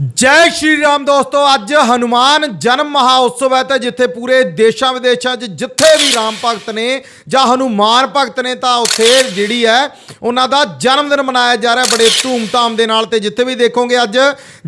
ਜੈ ਸ਼੍ਰੀ ਰਾਮ ਦੋਸਤੋ, ਅੱਜ ਹਨੂਮਾਨ ਜਨਮ ਮਹਾ ਹੈ ਤੇ ਜਿੱਥੇ ਪੂਰੇ ਦੇਸ਼ਾਂ ਵਿਦੇਸ਼ਾਂ 'ਚ ਜਿੱਥੇ ਵੀ ਰਾਮ ਭਗਤ ਨੇ ਜਾਂ ਹਨੂਮਾਨ ਭਗਤ ਨੇ ਤਾਂ ਉੱਥੇ ਜਿਹੜੀ ਹੈ, ਉਹਨਾਂ ਦਾ ਜਨਮ ਦਿਨ ਮਨਾਇਆ ਜਾ ਰਿਹਾ ਬੜੇ ਧੂਮ-ਧਾਮ ਦੇ ਨਾਲ ਤੇ ਜਿੱਥੇ ਵੀ ਦੇਖੋਗੇ ਅੱਜ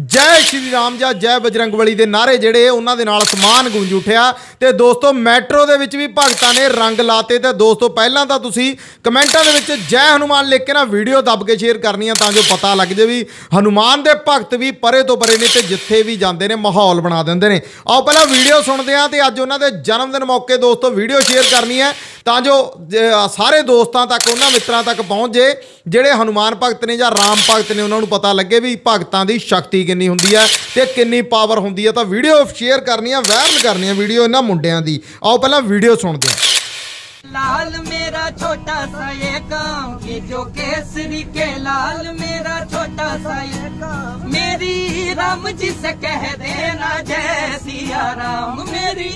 ਜੈ ਸ਼੍ਰੀ ਰਾਮ ਜਾਂ ਜੈ ਬਜਰੰਗਬਲੀ ਦੇ ਨਾਰੇ ਜਿਹੜੇ ਉਹਨਾਂ ਦੇ ਨਾਲ ਸਮਾਨ ਗੂੰਜ ਉਠਿਆ ਤੇ ਦੋਸਤੋ, ਮੈਟਰੋ ਦੇ ਵਿੱਚ ਵੀ ਭਗਤਾਂ ਨੇ ਰੰਗ ਲਾਤੇ ਤੇ ਦੋਸਤੋ, ਪਹਿਲਾਂ ਤਾਂ ਤੁਸੀਂ ਕਮੈਂਟਾਂ ਦੇ ਵਿੱਚ ਜੈ ਹਨੂਮਾਨ ਲਿਖ ਕੇ ਨਾ ਵੀਡੀਓ ਦੱਬ ਕੇ ਸ਼ੇਅਰ ਕਰਨੀ ਆ ਤਾਂ ਜੋ ਪਤਾ ਲੱਗ ਜੇ ਵੀ ਹਨੂਮਾਨ ਦੇ ਭਗਤ ਵੀ ਪਰੇ ਤੋਂ ਪਰੇ ਨੇ ਤੇ ਜਿੱਥੇ ਵੀ ਜਾਂਦੇ ਨੇ ਮਾਹੌਲ ਬਣਾ ਦਿੰਦੇ ਨੇ ਆਓ ਪਹਿਲਾਂ ਵੀਡੀਓ ਸੁਣਦੇ ਆ ਤੇ ਅੱਜ ਉਹਨਾਂ ਦੇ ਜਨਮ ਦਿਨ ਮੌਕੇ ਦੋਸਤੋ ਵੀਡੀਓ ਸ਼ੇਅਰ ਕਰਨੀ ਹੈ ਤਾਂ ਜੋ ਜ- ਸਾਰੇ ਦੋਸਤਾਂ ਤੱਕ ਉਹਨਾਂ ਮਿੱਤਰਾਂ ਤੱਕ ਪਹੁੰਚ ਜੇ ਜਿਹੜੇ ਹਨੂਮਾਨ ਭਗਤ ਨੇ ਜਾਂ ਰਾਮ ਭਗਤ ਨੇ ਉਹਨਾਂ ਨੂੰ ਪਤਾ ਲੱਗੇ ਵੀ ਭਗਤਾਂ ਦੀ ਸ਼ਕਤੀ ਕਿੰਨੀ ਹੁੰਦੀ ਹੈ ਤੇ ਕਿੰਨੀ ਪਾਵਰ ਹੁੰਦੀ ਹੈ ਤਾਂ ਵੀਡੀਓ ਸ਼ੇਅਰ ਕਰਨੀ ਆ ਵਾਇਰਲ ਕਰਨੀ ਆ ਵੀਡੀਓ ਇਹਨਾਂ ਮੁੰਡਿਆਂ ਦੀ ਆਓ ਪਹਿਲਾਂ ਵੀਡੀਓ ਸੁਣਦੇ ਆ लाल मेरा छोटा सा ये काम की जो केसरी के लाल मेरा छोटा सा ये काम मेरी राम जी से कह देना जय सिया राम मेरी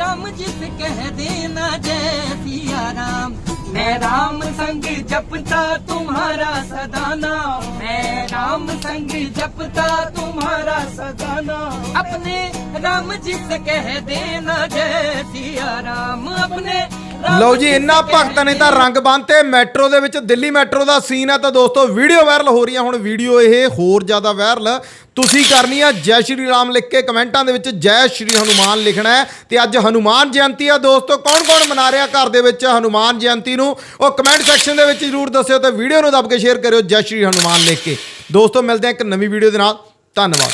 राम जी से कह देना जय सिया राम मैं राम संग जपता तुम्हारा सदा नाम मैं राम संग जपता तुम्हारा सदा नाम अपने राम जी से कह देना जय सिया राम अपने राम ਲਓ ਜੀ, ਇੰਨਾ ਭਗਤਾਂ ਨੇ ਤਾਂ ਰੰਗ ਬੰਨਤੇ ਮੈਟਰੋ ਦੇ ਵਿੱਚ, ਦਿੱਲੀ ਮੈਟਰੋ ਦਾ ਸੀਨ ਹੈ ਤਾਂ ਦੋਸਤੋ, ਵੀਡੀਓ ਵਾਇਰਲ ਹੋ ਰਹੀ ਹੈ। ਹੁਣ ਵੀਡੀਓ ਇਹ ਹੋਰ ਜ਼ਿਆਦਾ ਵਾਇਰਲ। ਤੁਸੀਂ ਕਰਨੀ ਆ ਜੈ ਸ਼੍ਰੀ ਰਾਮ ਲਿਖ ਕੇ ਕਮੈਂਟਾਂ ਦੇ ਵਿੱਚ ਜੈ ਸ਼੍ਰੀ ਹਨੂਮਾਨ ਲਿਖਣਾ ਹੈ। ਤੇ ਅੱਜ ਹਨੂਮਾਨ ਜਯੰਤੀ ਆ ਦੋਸਤੋ ਕੌਣ ਕੌਣ ਮਨਾ ਰਿਹਾ ਘਰ ਦੇ ਵਿੱਚ ਹਨੂਮਾਨ ਜਯੰਤੀ ਨੂੰ? ਉਹ ਕਮੈਂਟ ਸੈਕਸ਼ਨ ਦੇ ਵਿੱਚ ਜਰੂਰ ਦੱਸਿਓ ਤੇ ਵੀਡੀਓ ਨੂੰ ਦੱਬ ਕੇ ਸ਼ੇਅਰ ਕਰਿਓ ਜੈ ਸ਼੍ਰੀ ਹਨੂਮਾਨ ਲਿਖ ਕੇ। ਦੋਸਤੋ, ਮਿਲਦੇ ਹਾਂ ਇੱਕ ਨਵੀਂ ਵੀਡੀਓ ਦੇ ਨਾਲ। ਧੰਨਵਾਦ।